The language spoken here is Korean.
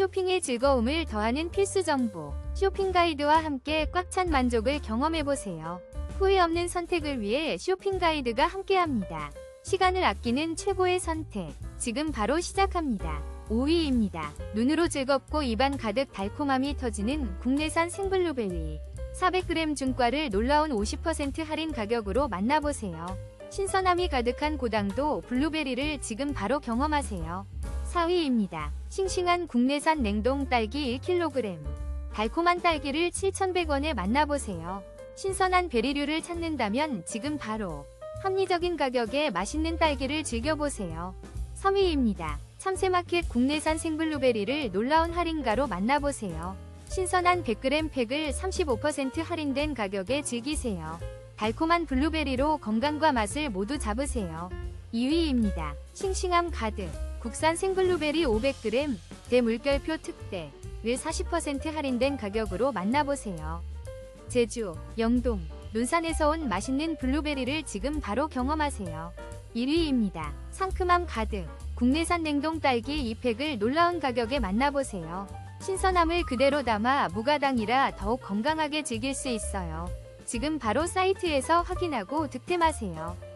쇼핑의 즐거움을 더하는 필수 정보. 쇼핑 가이드와 함께 꽉 찬 만족을 경험해보세요. 후회 없는 선택을 위해 쇼핑 가이드가 함께합니다. 시간을 아끼는 최고의 선택. 지금 바로 시작합니다. 5위입니다. 눈으로 즐겁고 입안 가득 달콤함이 터지는 국내산 생블루베리. 400g 중과를 놀라운 50% 할인 가격으로 만나보세요. 신선함이 가득한 고당도 블루베리를 지금 바로 경험하세요. 4위입니다. 싱싱한 국내산 냉동 딸기 1kg. 달콤한 딸기를 7,100원에 만나보세요. 신선한 베리류를 찾는다면 지금 바로 합리적인 가격에 맛있는 딸기를 즐겨보세요. 3위입니다. 참새마켓 국내산 생블루베리를 놀라운 할인가로 만나보세요. 신선한 100g 팩을 35% 할인된 가격에 즐기세요. 달콤한 블루베리로 건강과 맛을 모두 잡으세요. 2위입니다. 싱싱함 가득 국산 생블루베리 500g 대물결표 특대 를40% 할인된 가격으로 만나보세요. 제주, 영동, 논산에서 온 맛있는 블루베리를 지금 바로 경험하세요. 1위입니다. 상큼함 가득 국내산 냉동 딸기 2팩을 놀라운 가격에 만나보세요. 신선함을 그대로 담아 무가당이라 더욱 건강하게 즐길 수 있어요. 지금 바로 사이트에서 확인하고 득템하세요.